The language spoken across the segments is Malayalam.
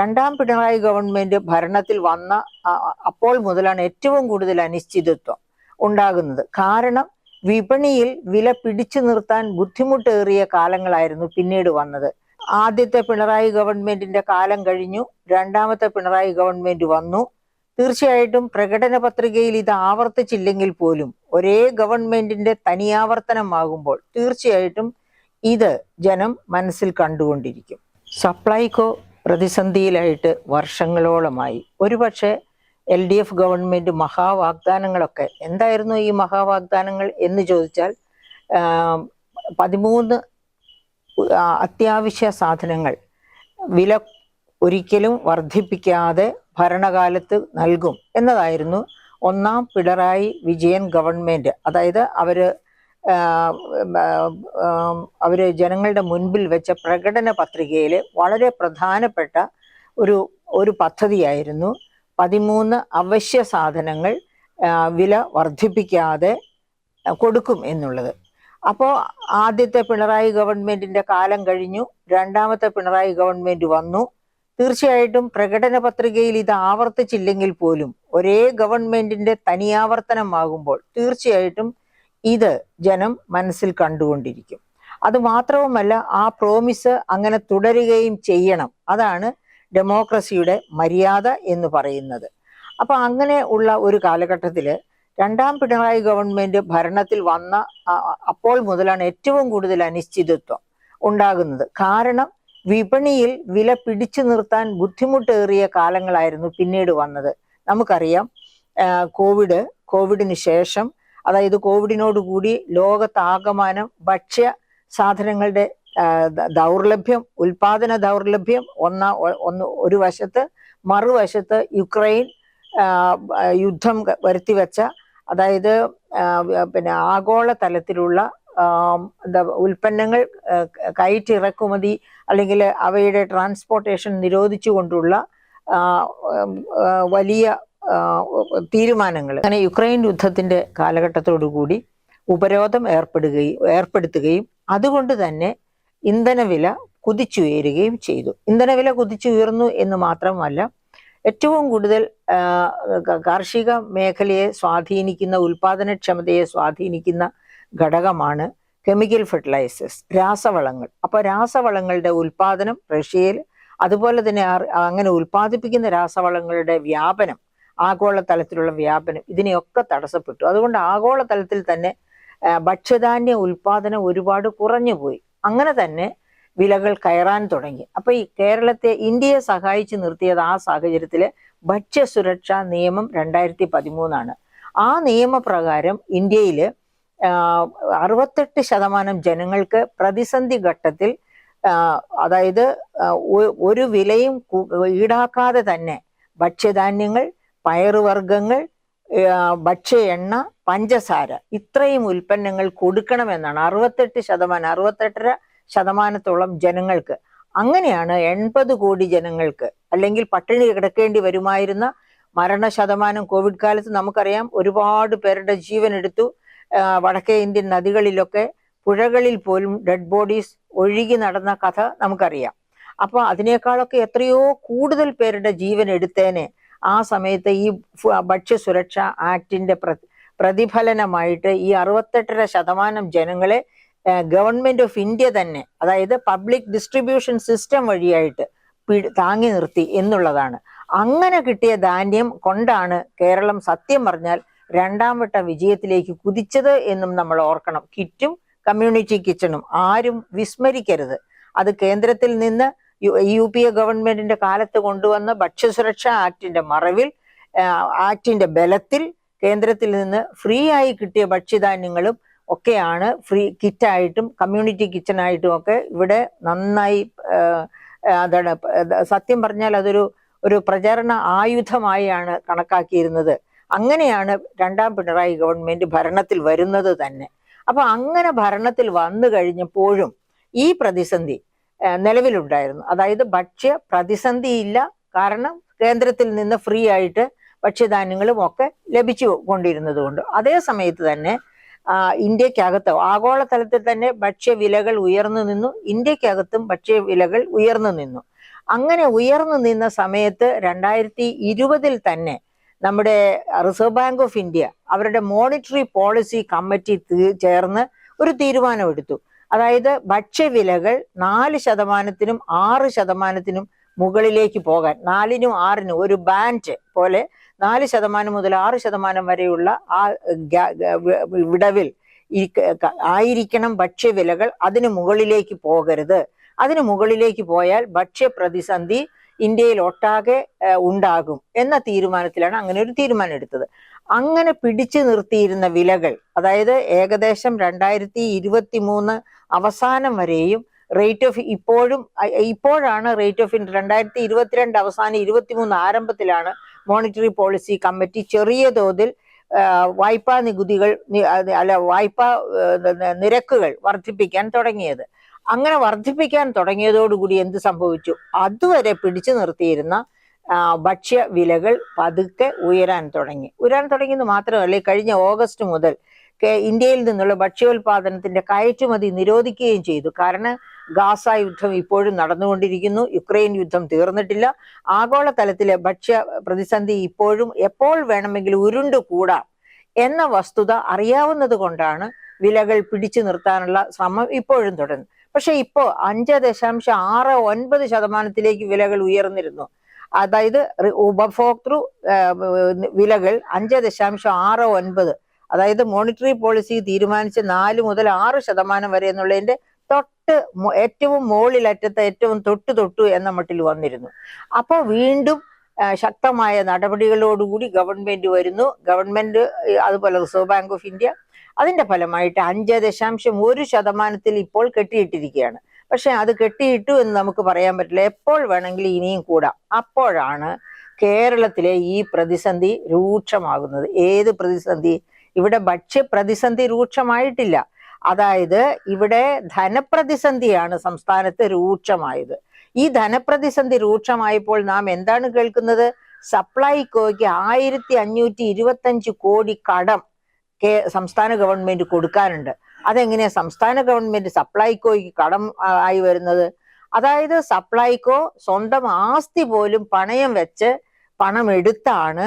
രണ്ടാം പിണറായി ഗവൺമെന്റ് ഭരണത്തിൽ വന്ന അപ്പോൾ മുതലാണ് ഏറ്റവും കൂടുതൽ അനിശ്ചിതത്വം ഉണ്ടാകുന്നത്. കാരണം വിപണിയിൽ വില പിടിച്ചു നിർത്താൻ ബുദ്ധിമുട്ടേറിയ കാലങ്ങളായിരുന്നു പിന്നീട് വന്നത്. ആദ്യത്തെ പിണറായി ഗവൺമെന്റിന്റെ കാലം കഴിഞ്ഞു രണ്ടാമത്തെ പിണറായി ഗവൺമെന്റ് വന്നു. തീർച്ചയായിട്ടും പ്രകടന പത്രികയിൽ ഇത് ആവർത്തിച്ചില്ലെങ്കിൽ പോലും ഒരേ ഗവൺമെന്റിന്റെ തനിയാവർത്തനമാകുമ്പോൾ തീർച്ചയായിട്ടും ഇത് ജനം മനസ്സിൽ കണ്ടുകൊണ്ടിരിക്കും. സപ്ലൈകോ പ്രതിസന്ധിയിലായിട്ട് വർഷങ്ങളോളമായി. ഒരുപക്ഷെ എൽ ഡി എഫ് ഗവൺമെന്റ് മഹാവാഗ്ദാനങ്ങളൊക്കെ എന്തായിരുന്നു ഈ മഹാവാഗ്ദാനങ്ങൾ എന്ന് ചോദിച്ചാൽ പതിമൂന്ന് അത്യാവശ്യ സാധനങ്ങൾ വില ഒരിക്കലും വർദ്ധിപ്പിക്കാതെ ഭരണകാലത്ത് നൽകും എന്നതായിരുന്നു ഒന്നാം പിണറായി വിജയൻ ഗവൺമെന്റ് അതായത് അവർ അവർ ജനങ്ങളുടെ മുൻപിൽ വെച്ച പ്രകടന പത്രികയിൽ വളരെ പ്രധാനപ്പെട്ട ഒരു ഒരു പദ്ധതിയായിരുന്നു. പതിമൂന്ന് അവശ്യ സാധനങ്ങൾ വില വർദ്ധിപ്പിക്കാതെ കൊടുക്കും എന്നുള്ളത്. അപ്പോൾ ആദ്യത്തെ പിണറായി ഗവൺമെന്റിന്റെ കാലം കഴിഞ്ഞു. രണ്ടാമത്തെ പിണറായി ഗവൺമെന്റ് വന്നു. തീർച്ചയായിട്ടും പ്രകടന പത്രികയിൽ ഇത് ആവർത്തിച്ചില്ലെങ്കിൽ പോലും ഒരേ ഗവൺമെന്റിന്റെ തനിയാവർത്തനമാകുമ്പോൾ തീർച്ചയായിട്ടും ഇത് ജനം മനസ്സിൽ കണ്ടുകൊണ്ടിരിക്കും. അത് മാത്രവുമല്ല ആ പ്രോമിസ് അങ്ങനെ തുടരുകയും ചെയ്യണം. അതാണ് ഡെമോക്രസിയുടെ മര്യാദ എന്ന് പറയുന്നത്. അപ്പൊ അങ്ങനെ ഉള്ള ഒരു കാലഘട്ടത്തിൽ രണ്ടാം പിണറായി ഗവൺമെന്റ് ഭരണത്തിൽ വന്ന അപ്പോൾ മുതലാണ് ഏറ്റവും കൂടുതൽ അനിശ്ചിതത്വം ഉണ്ടാകുന്നത്. കാരണം വിപണിയിൽ വില പിടിച്ചു നിർത്താൻ ബുദ്ധിമുട്ടേറിയ കാലങ്ങളായിരുന്നു പിന്നീട് വന്നത്. നമുക്കറിയാം കോവിഡ് കോവിഡിന് ശേഷം അതായത് കോവിഡിനോടുകൂടി ലോകത്താകമാനം ഭക്ഷ്യ സാധനങ്ങളുടെ ദൗർലഭ്യം ഉൽപാദന ദൗർലഭ്യം ഒന്ന ഒന്ന് ഒരു വശത്ത് മറുവശത്ത് യുക്രൈൻ യുദ്ധം വരുത്തി വെച്ച അതായത് പിന്നെ ആഗോള തലത്തിലുള്ള എന്താ ഉൽപ്പന്നങ്ങൾ കയറ്റിറക്കുമതി അല്ലെങ്കിൽ അവയുടെ ട്രാൻസ്പോർട്ടേഷൻ നിരോധിച്ചുകൊണ്ടുള്ള വലിയ തീരുമാനങ്ങൾ അങ്ങനെ യുക്രൈൻ യുദ്ധത്തിന്റെ കാലഘട്ടത്തോടുകൂടി ഉപരോധം ഏർപ്പെടുകയും ഏർപ്പെടുത്തുകയും അതുകൊണ്ട് തന്നെ ഇന്ധനവില കുതിച്ചുയരുകയും ചെയ്തു. ഇന്ധനവില കുതിച്ചുയർന്നു എന്ന് മാത്രമല്ല ഏറ്റവും കൂടുതൽ കാർഷിക മേഖലയെ സ്വാധീനിക്കുന്ന ഉൽപാദനക്ഷമതയെ സ്വാധീനിക്കുന്ന ഘടകമാണ് കെമിക്കൽ ഫെർട്ടിലൈസേഴ്സ് രാസവളങ്ങൾ. അപ്പോൾ രാസവളങ്ങളുടെ ഉൽപാദനം റഷ്യയിൽ അതുപോലെ തന്നെ അങ്ങനെ ഉൽപ്പാദിപ്പിക്കുന്ന രാസവളങ്ങളുടെ വ്യാപനം ആഗോള തലത്തിലുള്ള വ്യാപനം ഇതിനെയൊക്കെ തടസ്സപ്പെട്ടു. അതുകൊണ്ട് ആഗോളതലത്തിൽ തന്നെ ഭക്ഷ്യധാന്യ ഉൽപാദനം ഒരുപാട് കുറഞ്ഞു പോയി അങ്ങനെ തന്നെ വിലകൾ കയറാൻ തുടങ്ങി. അപ്പൊ ഈ കേരളത്തെ ഇന്ത്യയെ സഹായിച്ചു നിർത്തിയത് ആ സാഹചര്യത്തിൽ ഭക്ഷ്യസുരക്ഷാ നിയമം രണ്ടായിരത്തി പതിമൂന്നാണ് ആ നിയമപ്രകാരം ഇന്ത്യയിൽ അറുപത്തെട്ട് ശതമാനം ജനങ്ങൾക്ക് പ്രതിസന്ധി ഘട്ടത്തിൽ അതായത് ഒരു വിലയും ഈടാക്കാതെ തന്നെ ഭക്ഷ്യധാന്യങ്ങൾ പയറുവർഗങ്ങൾ ഭക്ഷ്യ എണ്ണ പഞ്ചസാര ഇത്രയും ഉൽപ്പന്നങ്ങൾ കൊടുക്കണമെന്നാണ്. അറുപത്തെട്ട് ശതമാനം അറുപത്തെട്ടര ശതമാനത്തോളം ജനങ്ങൾക്ക് അങ്ങനെയാണ് എൺപത് കോടി ജനങ്ങൾക്ക് അല്ലെങ്കിൽ പട്ടിണി കിടക്കേണ്ടി വരുമായിരുന്ന മരണ ശതമാനം കോവിഡ് കാലത്ത് നമുക്കറിയാം. ഒരുപാട് പേരുടെ ജീവൻ എടുത്തു. വടക്കേ ഇന്ത്യൻ നദികളിലൊക്കെ പുഴകളിൽ പോലും ഡെഡ് ബോഡീസ് ഒഴുകി നടന്ന കഥ നമുക്കറിയാം. അപ്പൊ അതിനേക്കാളൊക്കെ എത്രയോ കൂടുതൽ പേരുടെ ജീവൻ എടുത്തേനെ ആ സമയത്ത് ഈ ഭക്ഷ്യസുരക്ഷ ആക്ടിന്റെ പ്ര പ്രതിഫലനമായിട്ട് ഈ അറുപത്തെട്ടര ശതമാനം ജനങ്ങളെ ഗവൺമെന്റ് ഓഫ് ഇന്ത്യ തന്നെ അതായത് പബ്ലിക് ഡിസ്ട്രിബ്യൂഷൻ സിസ്റ്റം വഴിയായിട്ട് താങ്ങി നിർത്തി എന്നുള്ളതാണ്. അങ്ങനെ കിട്ടിയ ധാന്യം കൊണ്ടാണ് കേരളം സത്യം പറഞ്ഞാൽ രണ്ടാം വട്ട വിജയത്തിലേക്ക് കുതിച്ചത് എന്നും നമ്മൾ ഓർക്കണം. കിറ്റും കമ്മ്യൂണിറ്റി കിച്ചണും ആരും വിസ്മരിക്കരുത്. അത് കേന്ദ്രത്തിൽ നിന്ന് യു പി എ ഗവൺമെന്റിന്റെ കാലത്ത് കൊണ്ടുവന്ന ഭക്ഷ്യസുരക്ഷാ ആക്ടിന്റെ മറവിൽ ആക്ടിന്റെ ബലത്തിൽ കേന്ദ്രത്തിൽ നിന്ന് ഫ്രീ ആയി കിട്ടിയ ഭക്ഷ്യധാന്യങ്ങളും ഒക്കെയാണ് ഫ്രീ കിറ്റായിട്ടും കമ്മ്യൂണിറ്റി കിച്ചണായിട്ടും ഒക്കെ ഇവിടെ നന്നായി അതാണ് സത്യം പറഞ്ഞാൽ അതൊരു ഒരു പ്രചരണ ആയുധമായാണ് കണക്കാക്കിയിരുന്നത്. അങ്ങനെയാണ് രണ്ടാം പിണറായി ഗവൺമെന്റ് ഭരണത്തിൽ വരുന്നത് തന്നെ. അപ്പൊ അങ്ങനെ ഭരണത്തിൽ വന്നു കഴിഞ്ഞപ്പോഴും ഈ പ്രതിസന്ധി നിലവിലുണ്ടായിരുന്നു. അതായത് ഭക്ഷ്യ പ്രതിസന്ധിയില്ല. കാരണം കേന്ദ്രത്തിൽ നിന്ന് ഫ്രീ ആയിട്ട് ഭക്ഷ്യധാന്യങ്ങളും ഒക്കെ ലഭിച്ചു കൊണ്ടിരുന്നത് കൊണ്ട് അതേ സമയത്ത് തന്നെ ഇന്ത്യക്കകത്ത് ആഗോളതലത്തിൽ തന്നെ ഭക്ഷ്യവിലകൾ ഉയർന്നു നിന്നു. ഇന്ത്യക്കകത്തും ഭക്ഷ്യവിലകൾ ഉയർന്നു നിന്നു. അങ്ങനെ ഉയർന്നു നിന്ന സമയത്ത് രണ്ടായിരത്തി ഇരുപതിൽ തന്നെ നമ്മുടെ റിസർവ് ബാങ്ക് ഓഫ് ഇന്ത്യ അവരുടെ മോണിറ്ററി പോളിസി കമ്മിറ്റി ചേർന്ന് ഒരു തീരുമാനമെടുത്തു. അതായത് ഭക്ഷ്യവിലകൾ നാല് ശതമാനത്തിനും ആറ് ശതമാനത്തിനും മുകളിലേക്ക് പോകാൻ നാലിനും ആറിനും ഒരു ബാൻഡ് പോലെ നാല് ശതമാനം മുതൽ ആറ് ശതമാനം വരെയുള്ള ആ വിടവിൽ ആയിരിക്കണം ഭക്ഷ്യവിലകൾ അതിന് മുകളിലേക്ക് പോകരുത്. അതിന് മുകളിലേക്ക് പോയാൽ ഭക്ഷ്യ പ്രതിസന്ധി ഇന്ത്യയിൽ ഒട്ടാകെ ഉണ്ടാകും എന്ന തീരുമാനത്തിലാണ് അങ്ങനെ ഒരു തീരുമാനം എടുത്തത്. അങ്ങനെ പിടിച്ചു നിർത്തിയിരുന്ന വിലകൾ അതായത് ഏകദേശം രണ്ടായിരത്തി ഇരുപത്തി മൂന്ന് അവസാനം വരെയും റേറ്റ് ഓഫ് ഇപ്പോഴും ഇപ്പോഴാണ് റേറ്റ് ഓഫ് രണ്ടായിരത്തി ഇരുപത്തിരണ്ട് അവസാനം ഇരുപത്തിമൂന്ന് ആരംഭത്തിലാണ് മോണിറ്ററി പോളിസി കമ്മിറ്റി ചെറിയ തോതിൽ വായ്പാ നികുതികൾ അല്ല വായ്പാ നിരക്കുകൾ വർദ്ധിപ്പിക്കാൻ തുടങ്ങിയത്. അങ്ങനെ വർദ്ധിപ്പിക്കാൻ തുടങ്ങിയതോടുകൂടി എന്ത് സംഭവിച്ചു? അതുവരെ പിടിച്ചു നിർത്തിയിരുന്ന ഭക്ഷ്യ വിലകൾ പതുക്കെ ഉയരാൻ തുടങ്ങി. ഉയരാൻ തുടങ്ങിയത് മാത്രമല്ല കഴിഞ്ഞ ഓഗസ്റ്റ് മുതൽ ഇന്ത്യയിൽ നിന്നുള്ള ഭക്ഷ്യോൽപാദനത്തിന്റെ കയറ്റുമതി നിരോധിക്കുകയും ചെയ്തു. കാരണം ഗാസ യുദ്ധം ഇപ്പോഴും നടന്നുകൊണ്ടിരിക്കുന്നു. യുക്രൈൻ യുദ്ധം തീർന്നിട്ടില്ല. ആഗോളതലത്തിലെ ഭക്ഷ്യ പ്രതിസന്ധി ഇപ്പോഴും എപ്പോൾ വേണമെങ്കിലും ഉരുണ്ടുകൂടാം എന്ന വസ്തുത അറിയാവുന്നത് കൊണ്ടാണ് വിലകൾ പിടിച്ചു നിർത്താനുള്ള ശ്രമം ഇപ്പോഴും തുടരുന്നു പക്ഷെ ഇപ്പോൾ അഞ്ച് ദശാംശം ആറ് ഒൻപത് ശതമാനത്തിലേക്ക് വിലകൾ ഉയർന്നിരുന്നു. അതായത് ഉപഭോക്തൃ വിലകൾ അഞ്ച് ദശാംശം ആറ് ഒൻപത്. അതായത് മോണിറ്ററി പോളിസി തീരുമാനിച്ച് നാല് മുതൽ ആറ് ശതമാനം വരെ എന്നുള്ളതിന്റെ തൊട്ട് ഏറ്റവും മുകളിലറ്റത്ത് ഏറ്റവും തൊട്ട് തൊട്ടു എന്ന മട്ടിൽ വന്നിരുന്നു. അപ്പോൾ വീണ്ടും ശക്തമായ നടപടികളോടുകൂടി ഗവൺമെന്റ് വരുന്നു. ഗവൺമെന്റ് അതുപോലെ റിസർവ് ബാങ്ക് ഓഫ് ഇന്ത്യ അതിന്റെ ഫലമായിട്ട് അഞ്ച് ദശാംശം ഒരു ശതമാനത്തിൽ ഇപ്പോൾ കെട്ടിയിട്ടിരിക്കുകയാണ്. പക്ഷെ അത് കെട്ടിയിട്ടു എന്ന് നമുക്ക് പറയാൻ പറ്റില്ല. എപ്പോൾ വേണമെങ്കിലും ഇനിയും കൂടാം. അപ്പോഴാണ് കേരളത്തിലെ ഈ പ്രതിസന്ധി രൂക്ഷമാകുന്നത്. ഏത് പ്രതിസന്ധി? ഇവിടെ ഭക്ഷ്യ പ്രതിസന്ധി രൂക്ഷമായിട്ടില്ല. അതായത് ഇവിടെ ധനപ്രതിസന്ധിയാണ് സംസ്ഥാനത്ത് രൂക്ഷമായത്. ഈ ധനപ്രതിസന്ധി രൂക്ഷമായപ്പോൾ നാം എന്താണ് കേൾക്കുന്നത്? സപ്ലൈകോയ്ക്ക് ആയിരത്തി അഞ്ഞൂറ്റി ഇരുപത്തഞ്ച് കോടി കടം സംസ്ഥാന ഗവൺമെന്റ് കൊടുക്കാനുണ്ട്. അതെങ്ങനെയാ? സംസ്ഥാന ഗവൺമെന്റ് സപ്ലൈകോയ്ക്ക് കടം ആയി വരുന്നത്. അതായത് സപ്ലൈകോ സ്വന്തം ആസ്തി പോലും പണയം വെച്ച് പണം എടുത്താണ്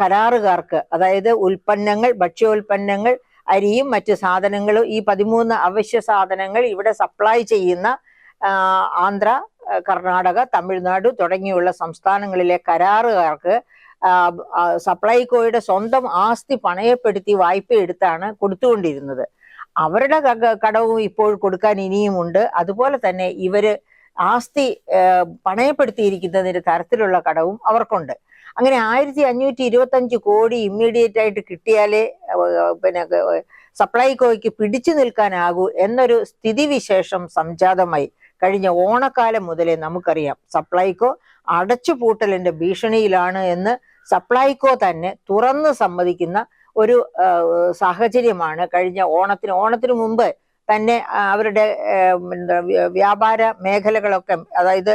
കരാറുകാർക്ക്. അതായത് ഉൽപ്പന്നങ്ങൾ ഭക്ഷ്യോൽപ്പന്നങ്ങൾ അരിയും മറ്റു സാധനങ്ങളും ഈ പതിമൂന്ന് അവശ്യ സാധനങ്ങൾ ഇവിടെ സപ്ലൈ ചെയ്യുന്ന ആന്ധ്ര കർണാടക തമിഴ്നാട് തുടങ്ങിയുള്ള സംസ്ഥാനങ്ങളിലെ കരാറുകാർക്ക് സപ്ലൈകോയുടെ സ്വന്തം ആസ്തി പണയപ്പെടുത്തി വായ്പ എടുത്താണ് കൊടുത്തുകൊണ്ടിരുന്നത്. അവരുടെ കടവും ഇപ്പോൾ കൊടുക്കാൻ ഇനിയും ഉണ്ട്. അതുപോലെ തന്നെ ഇവർ ആസ്തി പണയപ്പെടുത്തിയിരിക്കുന്നതിന്റെ തരത്തിലുള്ള കടവും അവർക്കുണ്ട്. അങ്ങനെ ആയിരത്തി അഞ്ഞൂറ്റി ഇരുപത്തി അഞ്ച് കോടി ഇമ്മീഡിയറ്റ് ആയിട്ട് കിട്ടിയാലേ പിന്നെ സപ്ലൈകോയ്ക്ക് പിടിച്ചു നിൽക്കാനാകൂ എന്നൊരു സ്ഥിതിവിശേഷം സംജാതമായി കഴിഞ്ഞ ഓണക്കാലം മുതലേ നമുക്കറിയാം. സപ്ലൈകോ അടച്ചുപൂട്ടലിന്റെ ഭീഷണിയിലാണ് എന്ന് സപ്ലൈകോ തന്നെ തുറന്ന് സമ്മതിക്കുന്ന ഒരു സാഹചര്യമാണ്. കഴിഞ്ഞ ഓണത്തിന് ഓണത്തിന് മുമ്പ് തന്നെ അവരുടെ വ്യാപാര മേഖലകളൊക്കെ അതായത്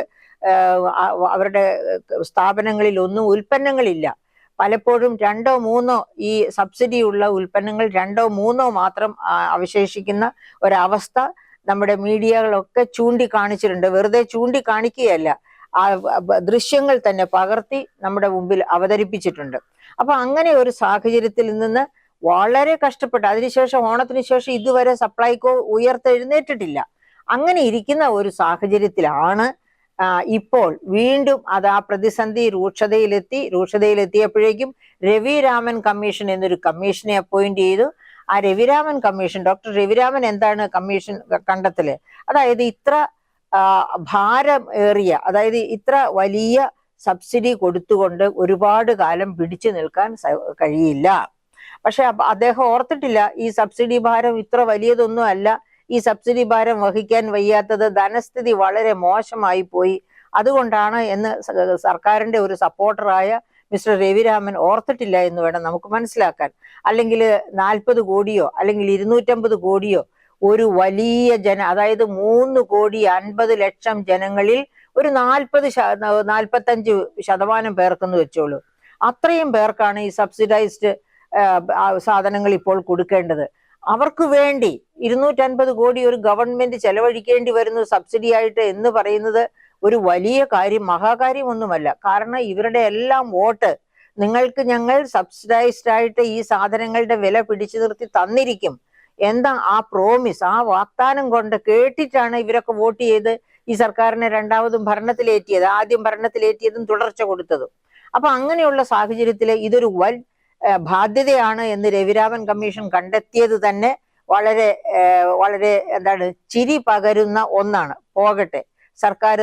അവരുടെ സ്ഥാപനങ്ങളിൽ ഒന്നും ഉൽപ്പന്നങ്ങളില്ല. പലപ്പോഴും രണ്ടോ മൂന്നോ ഈ സബ്സിഡി ഉള്ള ഉൽപ്പന്നങ്ങൾ രണ്ടോ മൂന്നോ മാത്രം അവശേഷിക്കുന്ന ഒരവസ്ഥ നമ്മുടെ മീഡിയകളൊക്കെ ചൂണ്ടിക്കാണിച്ചിട്ടുണ്ട്. വെറുതെ ചൂണ്ടിക്കാണിക്കുകയല്ല. ആ ദൃശ്യങ്ങൾ തന്നെ പകർത്തി നമ്മുടെ മുമ്പിൽ അവതരിപ്പിച്ചിട്ടുണ്ട്. അപ്പൊ അങ്ങനെ ഒരു സാഹചര്യത്തിൽ നിന്ന് വളരെ കഷ്ടപ്പെട്ട് അതിനുശേഷം ഓണത്തിന് ശേഷം ഇതുവരെ സപ്ലൈകോ ഉയർത്തെഴുന്നേറ്റിട്ടില്ല. അങ്ങനെ ഇരിക്കുന്ന ഒരു സാഹചര്യത്തിലാണ് ഇപ്പോൾ വീണ്ടും അത് ആ പ്രതിസന്ധി രൂക്ഷതയിലെത്തി രൂക്ഷതയിലെത്തിയപ്പോഴേക്കും രവിരാമൻ കമ്മീഷൻ എന്നൊരു കമ്മീഷനെ അപ്പോയിന്റ് ചെയ്തു. ആ രവിരാമൻ കമ്മീഷൻ ഡോക്ടർ രവിരാമൻ എന്താണ് കമ്മീഷൻ കണ്ടെത്തൽ? അതായത് ഇത്ര ഭാരം ഏറിയ അതായത് ഇത്ര വലിയ സബ്സിഡി കൊടുത്തുകൊണ്ട് ഒരുപാട് കാലം പിടിച്ചു നിൽക്കാൻ കഴിയില്ല. പക്ഷെ അദ്ദേഹം ഓർത്തിട്ടില്ല ഈ സബ്സിഡി ഭാരം ഇത്ര വലിയതൊന്നും അല്ല. ഈ സബ്സിഡി ഭാരം വഹിക്കാൻ വയ്യാത്തത് ധനസ്ഥിതി വളരെ മോശമായി പോയി. അതുകൊണ്ടാണ് എന്ന് സർക്കാരിന്റെ ഒരു സപ്പോർട്ടറായ മിസ്റ്റർ രവിരാമൻ ഓർത്തിട്ടില്ല എന്ന് വേണം നമുക്ക് മനസ്സിലാക്കാൻ. അല്ലെങ്കിൽ നാൽപ്പത് കോടിയോ അല്ലെങ്കിൽ ഇരുന്നൂറ്റമ്പത് കോടിയോ ഒരു വലിയ ജന അതായത് മൂന്ന് കോടി അൻപത് ലക്ഷം ജനങ്ങളിൽ ഒരു നാൽപ്പത് നാൽപ്പത്തഞ്ച് ശതമാനം പേർക്കെന്ന് വെച്ചോളൂ. അത്രയും പേർക്കാണ് ഈ സബ്സിഡൈസ്ഡ് സാധനങ്ങൾ ഇപ്പോൾ കൊടുക്കേണ്ടത്. അവർക്ക് വേണ്ടി ഇരുന്നൂറ്റൻപത് കോടി ഒരു ഗവൺമെന്റ് ചെലവഴിക്കേണ്ടി വരുന്നു സബ്സിഡി ആയിട്ട് എന്ന് പറയുന്നത് ഒരു വലിയ കാര്യം മഹാകാര്യമൊന്നുമല്ല. കാരണം ഇവരുടെ എല്ലാം വോട്ട് നിങ്ങൾക്ക് ഞങ്ങൾ സബ്സിഡൈസ്ഡ് ആയിട്ട് ഈ സാധനങ്ങളുടെ വില പിടിച്ചു നിർത്തി തന്നിരിക്കും. എന്താ ആ പ്രോമിസ് ആ വാഗ്ദാനം കൊണ്ട് കേട്ടിട്ടാണ് ഇവരൊക്കെ വോട്ട് ചെയ്ത് ഈ സർക്കാരിനെ രണ്ടാമതും ഭരണത്തിലേറ്റിയത് ആദ്യം ഭരണത്തിലേറ്റിയതും തുടർച്ച കൊടുത്തതും. അപ്പൊ അങ്ങനെയുള്ള സാഹചര്യത്തിൽ ഇതൊരു വൻ ബാധ്യതയാണ് എന്ന് രവിരാമൻ കമ്മീഷൻ കണ്ടെത്തിയത് തന്നെ വളരെ വളരെ എന്താണ് ചിരി പകരുന്ന ഒന്നാണ്. പോകട്ടെ സർക്കാർ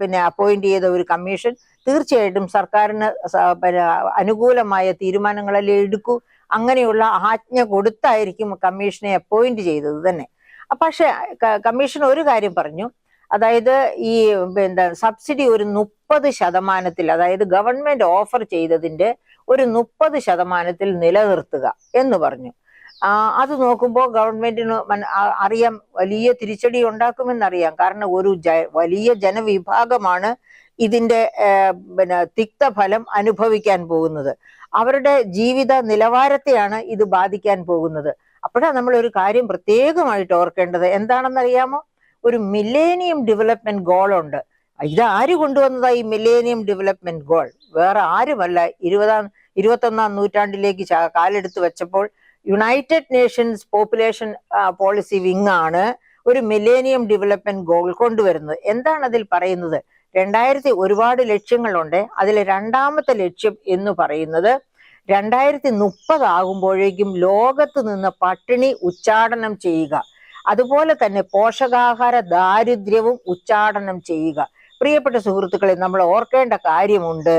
പിന്നെ അപ്പോയിന്റ് ചെയ്ത ഒരു കമ്മീഷൻ തീർച്ചയായിട്ടും സർക്കാരിന് അനുകൂലമായ തീരുമാനങ്ങളല്ലേ എടുക്കൂ അങ്ങനെയുള്ള ആജ്ഞ കൊടുത്തായിരിക്കും കമ്മീഷനെ അപ്പോയിന്റ് ചെയ്തത് തന്നെ. പക്ഷെ കമ്മീഷൻ ഒരു കാര്യം പറഞ്ഞു. അതായത് ഈ എന്താ സബ്സിഡി ഒരു മുപ്പത് ശതമാനത്തിൽ അതായത് ഗവൺമെന്റ് ഓഫർ ചെയ്തതിന്റെ ഒരു മുപ്പത് ശതമാനത്തിൽ നിലനിർത്തുക എന്ന് പറഞ്ഞു. അത് നോക്കുമ്പോൾ ഗവൺമെന്റിന് മന- അറിയാം വലിയ തിരിച്ചടി ഉണ്ടാക്കുമെന്നറിയാം. കാരണം ഒരു വലിയ ജനവിഭാഗമാണ് ഇതിന്റെ പിന്നെ തിക്തഫലം അനുഭവിക്കാൻ പോകുന്നത്. അവരുടെ ജീവിത നിലവാരത്തെയാണ് ഇത് ബാധിക്കാൻ പോകുന്നത്. അപ്പോഴാണ് നമ്മൾ ഒരു കാര്യം പ്രത്യേകമായിട്ട് ഓർക്കേണ്ടത്. എന്താണെന്നറിയാമോ? ഒരു മില്ലേനിയം ഡെവലപ്മെന്റ് ഗോൾ ഉണ്ട്. ഇത് ആര് കൊണ്ടുവന്നതാ ഈ മില്ലേനിയം ഡെവലപ്മെന്റ് ഗോൾ വേറെ ആരുമല്ല. ഇരുപതാം ഇരുപത്തൊന്നാം നൂറ്റാണ്ടിലേക്ക് കാലെടുത്ത് വെച്ചപ്പോൾ United Nations population policy wing ആണ് ഒരു മില്ലേനിയം ഡെവലപ്മെന്റ് ഗോൾ കൊണ്ടുവരുന്നത്. എന്താണ് അതിൽ പറയുന്നത്? രണ്ടായിരത്തി ഒരുപാട് ലക്ഷ്യങ്ങളുണ്ട്. അതിൽ രണ്ടാമത്തെ ലക്ഷ്യം എന്ന് പറയുന്നത് രണ്ടായിരത്തി മുപ്പത് ആകുമ്പോഴേക്കും ലോകത്ത് നിന്ന് പട്ടിണി ഉച്ചാടനം ചെയ്യുക. അതുപോലെ തന്നെ പോഷകാഹാര ദാരിദ്ര്യവും ഉച്ചാടനം ചെയ്യുക. പ്രിയപ്പെട്ട സുഹൃത്തുക്കളെ നമ്മൾ ഓർക്കേണ്ട കാര്യമുണ്ട്.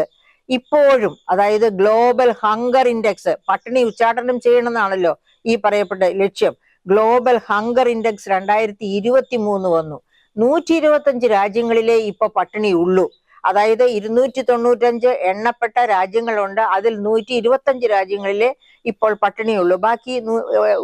ഇപ്പോഴും അതായത് ഗ്ലോബൽ ഹങ്കർ ഇൻഡെക്സ് പട്ടിണി ഉച്ചാടനം ചെയ്യണമെന്നാണല്ലോ ഈ പറയപ്പെട്ട ലക്ഷ്യം. ഗ്ലോബൽ ഹങ്കർ ഇൻഡെക്സ് രണ്ടായിരത്തി ഇരുപത്തി മൂന്ന് വന്നു. നൂറ്റി ഇരുപത്തഞ്ച് രാജ്യങ്ങളിലേ ഇപ്പൊ പട്ടിണി ഉള്ളൂ. അതായത് ഇരുന്നൂറ്റി തൊണ്ണൂറ്റഞ്ച് എണ്ണപ്പെട്ട രാജ്യങ്ങളുണ്ട്. അതിൽ നൂറ്റി ഇരുപത്തഞ്ച് രാജ്യങ്ങളിലെ ഇപ്പോൾ പട്ടിണിയുള്ളൂ ബാക്കി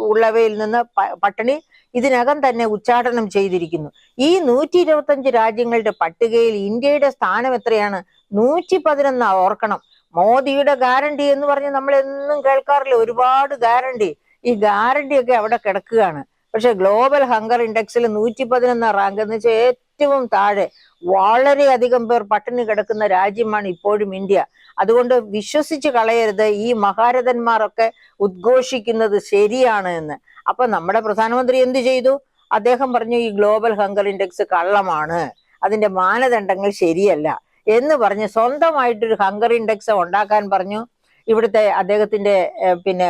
ഉള്ളവയിൽ നിന്ന് പട്ടിണി ഇതിനകം തന്നെ ഉച്ചാടനം ചെയ്തിരിക്കുന്നു. ഈ നൂറ്റി ഇരുപത്തഞ്ച് രാജ്യങ്ങളുടെ പട്ടികയിൽ ഇന്ത്യയുടെ സ്ഥാനം എത്രയാണ്? നൂറ്റി പതിനൊന്ന് ഓർക്കണം. മോദിയുടെ ഗ്യാരണ്ടി എന്ന് പറഞ്ഞ് നമ്മൾ എന്നും കേൾക്കാറില്ല. ഒരുപാട് ഗ്യാരണ്ടി. ഈ ഗ്യാരണ്ടി ഒക്കെ അവിടെ കിടക്കുകയാണ്. പക്ഷെ ഗ്ലോബൽ ഹങ്കർ ഇൻഡെക്സിൽ നൂറ്റി പതിനൊന്നാം റാങ്ക് എന്ന് വെച്ചാൽ ഏറ്റവും താഴെ വളരെയധികം പേർ പട്ടിണി കിടക്കുന്ന രാജ്യമാണ് ഇപ്പോഴും ഇന്ത്യ. അതുകൊണ്ട് വിശ്വസിച്ച് കളയരുത്. ഈ മഹാരഥന്മാരൊക്കെ ഉദ്ഘോഷിക്കുന്നത് ശരിയാണ് എന്ന്. അപ്പൊ നമ്മുടെ പ്രധാനമന്ത്രി എന്ത് ചെയ്തു? അദ്ദേഹം പറഞ്ഞു ഈ ഗ്ലോബൽ ഹങ്കർ ഇൻഡെക്സ് കള്ളമാണ്. അതിന്റെ മാനദണ്ഡങ്ങൾ ശരിയല്ല എന്ന് പറഞ്ഞ് സ്വന്തമായിട്ടൊരു ഹങ്കർ ഇൻഡെക്സ് ഉണ്ടാക്കാൻ പറഞ്ഞു. ഇവിടുത്തെ അദ്ദേഹത്തിന്റെ പിന്നെ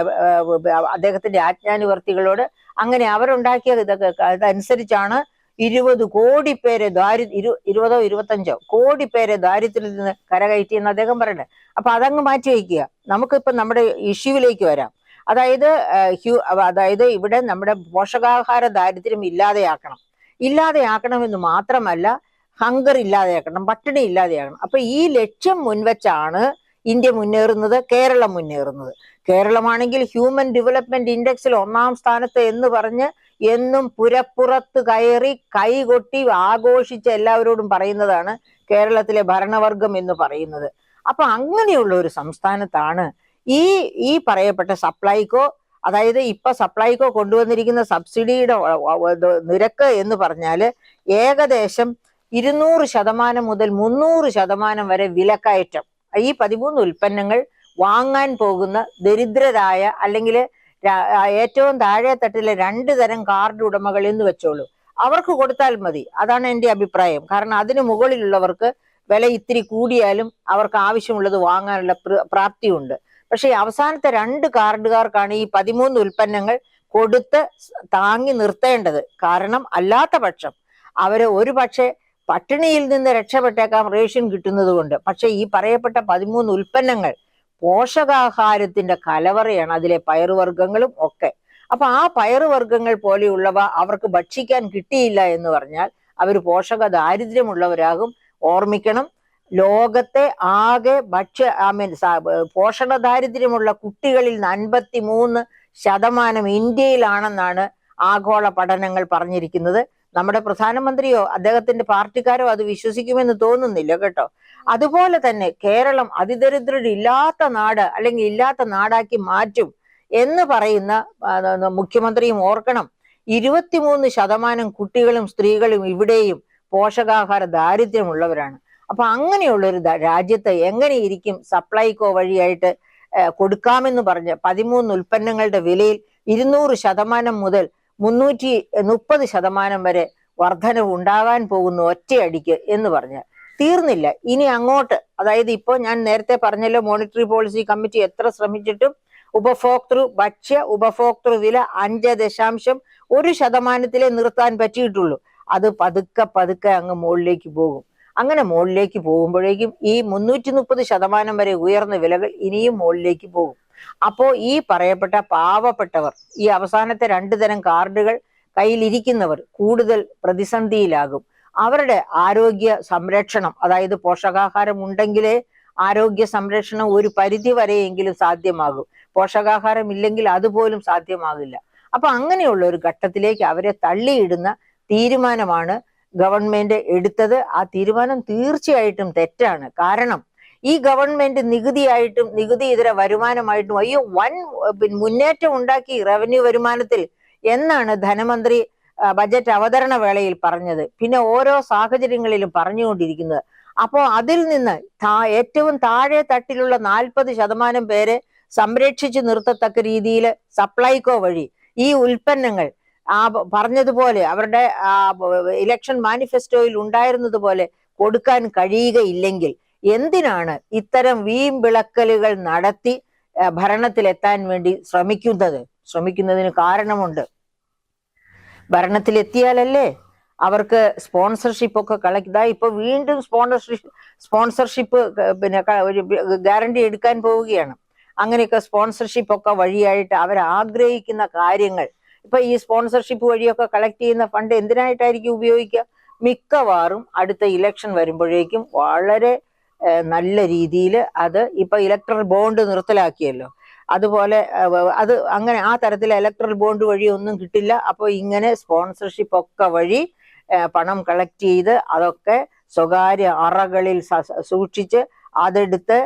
അദ്ദേഹത്തിന്റെ ആജ്ഞാനുവർത്തികളോട് അങ്ങനെ അവരുണ്ടാക്കിയ ഇതൊക്കെ അതനുസരിച്ചാണ് ഇരുപത് കോടി പേരെ ദാരി ഇരു ഇരുപതോ ഇരുപത്തഞ്ചോ കോടി പേരെ ദാരിദ്ര്യത്തിൽ നിന്ന് കരകയറ്റിയെന്ന് അദ്ദേഹം പറയുന്നത്. അപ്പൊ അതങ്ങ് മാറ്റി വയ്ക്കുക. നമുക്കിപ്പം നമ്മുടെ ഇഷ്യൂവിലേക്ക് വരാം. അതായത് ഹ്യൂ അതായത് ഇവിടെ നമ്മുടെ പോഷകാഹാര ദാരിദ്ര്യം ഇല്ലാതെയാക്കണം. ഇല്ലാതെയാക്കണമെന്ന് മാത്രമല്ല ഹങ്കർ ഇല്ലാതെയാക്കണം പട്ടിണി ഇല്ലാതെയാക്കണം. അപ്പൊ ഈ ലക്ഷ്യം മുൻവെച്ചാണ് ഇന്ത്യ മുന്നേറുന്നത് കേരളം മുന്നേറുന്നത്. കേരളമാണെങ്കിൽ ഹ്യൂമൻ ഡെവലപ്മെന്റ് ഇൻഡെക്സിൽ ഒന്നാം സ്ഥാനത്ത് എന്ന് പറഞ്ഞ് എന്നും പുരപ്പുറത്ത് കയറി കൈകൊട്ടി ആഘോഷിച്ച് എല്ലാവരോടും പറയുന്നതാണ് കേരളത്തിലെ ഭരണവർഗം എന്ന് പറയുന്നത്. അപ്പൊ അങ്ങനെയുള്ള ഒരു സംസ്ഥാനത്താണ് ഈ ഈ പറയപ്പെട്ട സപ്ലൈകോ അതായത് ഇപ്പൊ സപ്ലൈകോ കൊണ്ടുവന്നിരിക്കുന്ന സബ്സിഡിയുടെ നിരക്ക് എന്ന് പറഞ്ഞാൽ ഏകദേശം ഇരുന്നൂറ് ശതമാനം മുതൽ മുന്നൂറ് ശതമാനം വരെ വിലക്കയറ്റം. ഈ പതിമൂന്ന് ഉൽപ്പന്നങ്ങൾ വാങ്ങാൻ പോകുന്ന ദരിദ്രരായ അല്ലെങ്കിൽ ഏറ്റവും താഴെ തട്ടിലെ രണ്ട് തരം കാർഡ് ഉടമകൾ എന്ന് വെച്ചോളൂ. അവർക്ക് കൊടുത്താൽ മതി. അതാണ് എന്റെ അഭിപ്രായം. കാരണം അതിന് മുകളിലുള്ളവർക്ക് വില ഇത്തിരി കൂടിയാലും അവർക്ക് ആവശ്യമുള്ളത് വാങ്ങാനുള്ള പ്ര- പ്രാപ്തിയുണ്ട്. പക്ഷേ അവസാനത്തെ രണ്ട് കാർഡുകാർക്കാണ് ഈ പതിമൂന്ന് ഉൽപ്പന്നങ്ങൾ കൊടുത്ത് താങ്ങി നിർത്തേണ്ടത്. കാരണം അല്ലാത്ത പക്ഷം അവർ ഒരു പക്ഷേ പട്ടിണിയിൽ നിന്ന് രക്ഷപ്പെട്ടേക്കാം റേഷൻ കിട്ടുന്നത് കൊണ്ട്. പക്ഷെ ഈ പറയപ്പെട്ട പതിമൂന്ന് ഉൽപ്പന്നങ്ങൾ പോഷകാഹാരത്തിന്റെ കലവറയാണ് അതിലെ പയറുവർഗങ്ങളും ഒക്കെ. അപ്പൊ ആ പയറുവർഗങ്ങൾ പോലെയുള്ളവ അവർക്ക് ഭക്ഷിക്കാൻ കിട്ടിയില്ല എന്ന് പറഞ്ഞാൽ അവർ പോഷക ദാരിദ്ര്യമുള്ളവരാകും ഓർമ്മിക്കണം ലോകത്തെ ആകെ ഭക്ഷ്യ ഐ മീൻ പോഷക ദാരിദ്ര്യമുള്ള കുട്ടികളിൽ അൻപത്തി മൂന്ന് ശതമാനം ഇന്ത്യയിലാണെന്നാണ് ആഗോള പഠനങ്ങൾ പറഞ്ഞിരിക്കുന്നത്. നമ്മുടെ പ്രധാനമന്ത്രിയോ അദ്ദേഹത്തിന്റെ പാർട്ടിക്കാരോ അത് വിശ്വസിക്കുമെന്ന് തോന്നുന്നില്ല കേട്ടോ. അതുപോലെ തന്നെ കേരളം അതിദരിദ്രരില്ലാത്ത നാട് അല്ലെങ്കിൽ ഇല്ലാത്ത നാടാക്കി മാറ്റും എന്ന് പറയുന്ന മുഖ്യമന്ത്രിയും ഓർക്കണം ഇരുപത്തിമൂന്ന് ശതമാനം കുട്ടികളും സ്ത്രീകളും ഇവിടെയും പോഷകാഹാര ദാരിദ്ര്യമുള്ളവരാണ്. അപ്പൊ അങ്ങനെയുള്ള ഒരു ദ- രാജ്യത്ത് എങ്ങനെയിരിക്കും സപ്ലൈകോ വഴിയായിട്ട് കൊടുക്കാമെന്ന് പറഞ്ഞ് പതിമൂന്ന് ഉൽപ്പന്നങ്ങളുടെ വിലയിൽ ഇരുന്നൂറ് ശതമാനം മുതൽ മുന്നൂറ്റി മുപ്പത് ശതമാനം വരെ വർധനവ് ഉണ്ടാകാൻ പോകുന്നു ഒറ്റയടിക്ക് എന്ന് പറഞ്ഞ് തീർന്നില്ല. ഇനി അങ്ങോട്ട് അതായത് ഇപ്പോൾ ഞാൻ നേരത്തെ പറഞ്ഞല്ലോ മോണിറ്ററി പോളിസി കമ്മിറ്റി എത്ര ശ്രമിച്ചിട്ടും ഉപഭോക്തൃ ഭക്ഷ്യ ഉപഭോക്തൃ വില അഞ്ച് ദശാംശം ഒരു ശതമാനത്തിലെ നിർത്താൻ പറ്റിയിട്ടുള്ളൂ. അത് പതുക്കെ പതുക്കെ അങ്ങ് മുകളിലേക്ക് പോകും. അങ്ങനെ മുകളിലേക്ക് പോകുമ്പോഴേക്കും ഈ മുന്നൂറ്റി മുപ്പത് ശതമാനം വരെ ഉയർന്ന വിലകൾ ഇനിയും മുകളിലേക്ക് പോകും. അപ്പോ ഈ പറയപ്പെട്ട പാവപ്പെട്ടവർ ഈ അവസാനത്തെ രണ്ടു തരം കാർഡുകൾ കയ്യിലിരിക്കുന്നവർ കൂടുതൽ പ്രതിസന്ധിയിലാകും. അവരുടെ ആരോഗ്യ സംരക്ഷണം അതായത് പോഷകാഹാരം ഉണ്ടെങ്കിലേ ആരോഗ്യ സംരക്ഷണം ഒരു പരിധി വരെയെങ്കിലും സാധ്യമാകും. പോഷകാഹാരം ഇല്ലെങ്കിൽ അതുപോലും സാധ്യമാകില്ല. അപ്പൊ അങ്ങനെയുള്ള ഒരു ഘട്ടത്തിലേക്ക് അവരെ തള്ളിയിടുന്ന തീരുമാനമാണ് ഗവൺമെന്റ് എടുത്തത്. ആ തീരുമാനം തീർച്ചയായിട്ടും തെറ്റാണ്. കാരണം ഈ ഗവൺമെന്റ് നികുതിയായിട്ടും നികുതി ഇതര വരുമാനമായിട്ടും അയ്യോ വൻ മുന്നേറ്റം ഉണ്ടാക്കി റവന്യൂ വരുമാനത്തിൽ എന്നാണ് ധനമന്ത്രി ബജറ്റ് അവതരണ വേളയിൽ പറഞ്ഞത്. പിന്നെ ഓരോ സാഹചര്യങ്ങളിലും പറഞ്ഞുകൊണ്ടിരിക്കുന്നത്. അപ്പോൾ അതിൽ നിന്ന് താ- ഏറ്റവും താഴെ തട്ടിലുള്ള നാൽപ്പത് ശതമാനം പേരെ സംരക്ഷിച്ചു നിർത്തത്തക്ക രീതിയിൽ സപ്ലൈകോ വഴി ഈ ഉൽപ്പന്നങ്ങൾ ആ പറഞ്ഞതുപോലെ അവരുടെ ഇലക്ഷൻ മാനിഫെസ്റ്റോയിൽ ഉണ്ടായിരുന്നതുപോലെ കൊടുക്കാൻ കഴിയുകയില്ലെങ്കിൽ എന്തിനാണ് ഇത്തരം വീമ്പിളക്കലുകൾ നടത്തി ഭരണത്തിലെത്താൻ വേണ്ടി ശ്രമിക്കുന്നത്? ശ്രമിക്കുന്നതിന് കാരണമുണ്ട്. ഭരണത്തിലെത്തിയാലല്ലേ അവർക്ക് സ്പോൺസർഷിപ്പ് ഒക്കെ കളക്ട് ഇതാ ഇപ്പൊ വീണ്ടും സ്പോൺസർഷിപ്പ് സ്പോൺസർഷിപ്പ് പിന്നെ ഒരു ഗ്യാരണ്ടി എടുക്കാൻ പോവുകയാണ്. അങ്ങനെയൊക്കെ സ്പോൺസർഷിപ്പ് ഒക്കെ വഴിയായിട്ട് അവർ ആഗ്രഹിക്കുന്ന കാര്യങ്ങൾ. ഇപ്പൊ ഈ സ്പോൺസർഷിപ്പ് വഴിയൊക്കെ കളക്ട് ചെയ്യുന്ന ഫണ്ട് എന്തിനായിട്ടായിരിക്കും ഉപയോഗിക്കുക? മിക്കവാറും അടുത്ത ഇലക്ഷൻ വരുമ്പോഴേക്കും വളരെ നല്ല രീതിയിൽ അത് ഇപ്പൊ ഇലക്ട്രൽ ബോണ്ട് നിർത്തലാക്കിയല്ലോ. അതുപോലെ അത് അങ്ങനെ ആ തരത്തിൽ ഇലക്ട്രൽ ബോണ്ട് വഴി ഒന്നും കിട്ടില്ല. അപ്പോൾ ഇങ്ങനെ സ്പോൺസർഷിപ്പ് ഒക്കെ വഴി പണം കളക്ട് ചെയ്ത് അതൊക്കെ സ്വകാര്യ അറകളിൽ സൂക്ഷിച്ച് അതെടുത്ത്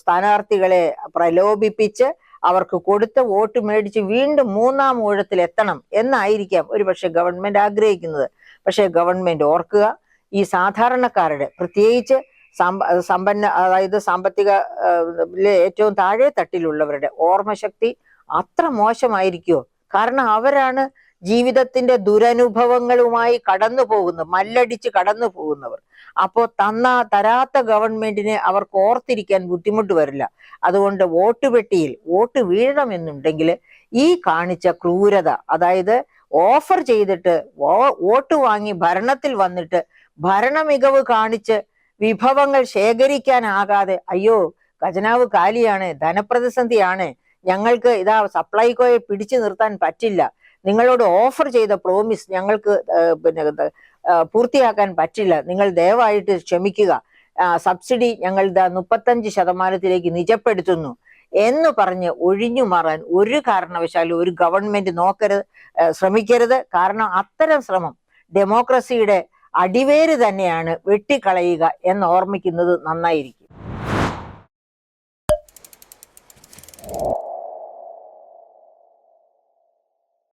സ്ഥാനാർത്ഥികളെ പ്രലോഭിപ്പിച്ച് അവർക്ക് കൊടുത്ത് വോട്ട് മേടിച്ച് വീണ്ടും മൂന്നാം ഊഴത്തിൽ എത്തണം എന്നായിരിക്കാം ഒരുപക്ഷെ ഗവൺമെന്റ് ആഗ്രഹിക്കുന്നത്. പക്ഷേ ഗവൺമെന്റ് ഓർക്കുക ഈ സാധാരണക്കാരുടെ പ്രത്യേകിച്ച് സമ്പന്ന അതായത് സാമ്പത്തിക ഏറ്റവും താഴെ തട്ടിലുള്ളവരുടെ ഓർമ്മശക്തി അത്ര മോശമായിരിക്കുമോ കാരണം അവരാണ് ജീവിതത്തിന്റെ ദുരനുഭവങ്ങളുമായി കടന്നു പോകുന്ന മല്ലടിച്ച് കടന്നു പോകുന്നവർ അപ്പോ തന്ന തരാത്ത ഗവൺമെന്റിനെ അവർക്ക് ഓർത്തിരിക്കാൻ ബുദ്ധിമുട്ട് വരില്ല. അതുകൊണ്ട് വോട്ട് പെട്ടിയിൽ വോട്ട് വീഴണമെന്നുണ്ടെങ്കിൽ ഈ കാണിച്ച ക്രൂരത അതായത് ഓഫർ ചെയ്തിട്ട് വോട്ട് വാങ്ങി ഭരണത്തിൽ വന്നിട്ട് ഭരണ മികവ് കാണിച്ച് വിഭവങ്ങൾ ശേഖരിക്കാനാകാതെ അയ്യോ ഖജനാവ് കാലിയാണ് ധനപ്രതിസന്ധിയാണ്. ഞങ്ങൾക്ക് ഇതാ സപ്ലൈകോയെ പിടിച്ചു നിർത്താൻ പറ്റില്ല. നിങ്ങളോട് ഓഫർ ചെയ്ത പ്രോമിസ് ഞങ്ങൾക്ക് പിന്നെ പൂർത്തിയാക്കാൻ പറ്റില്ല. നിങ്ങൾ ദയവായിട്ട് ക്ഷമിക്കുക. സബ്സിഡി ഞങ്ങൾ ഇതാ മുപ്പത്തഞ്ച് ശതമാനത്തിലേക്ക് നിജപ്പെടുത്തുന്നു എന്ന് പറഞ്ഞ് ഒഴിഞ്ഞു മാറാൻ ഒരു കാരണവശാലും ഒരു ഗവൺമെന്റ് നോക്കരുത് ശ്രമിക്കരുത്. കാരണം അത്തരം ശ്രമം ഡെമോക്രസിയുടെ അടിവേര് തന്നെയാണ് വെട്ടിക്കളയുക എന്ന് ഓർമ്മിക്കുന്നത് നന്നായിരിക്കും.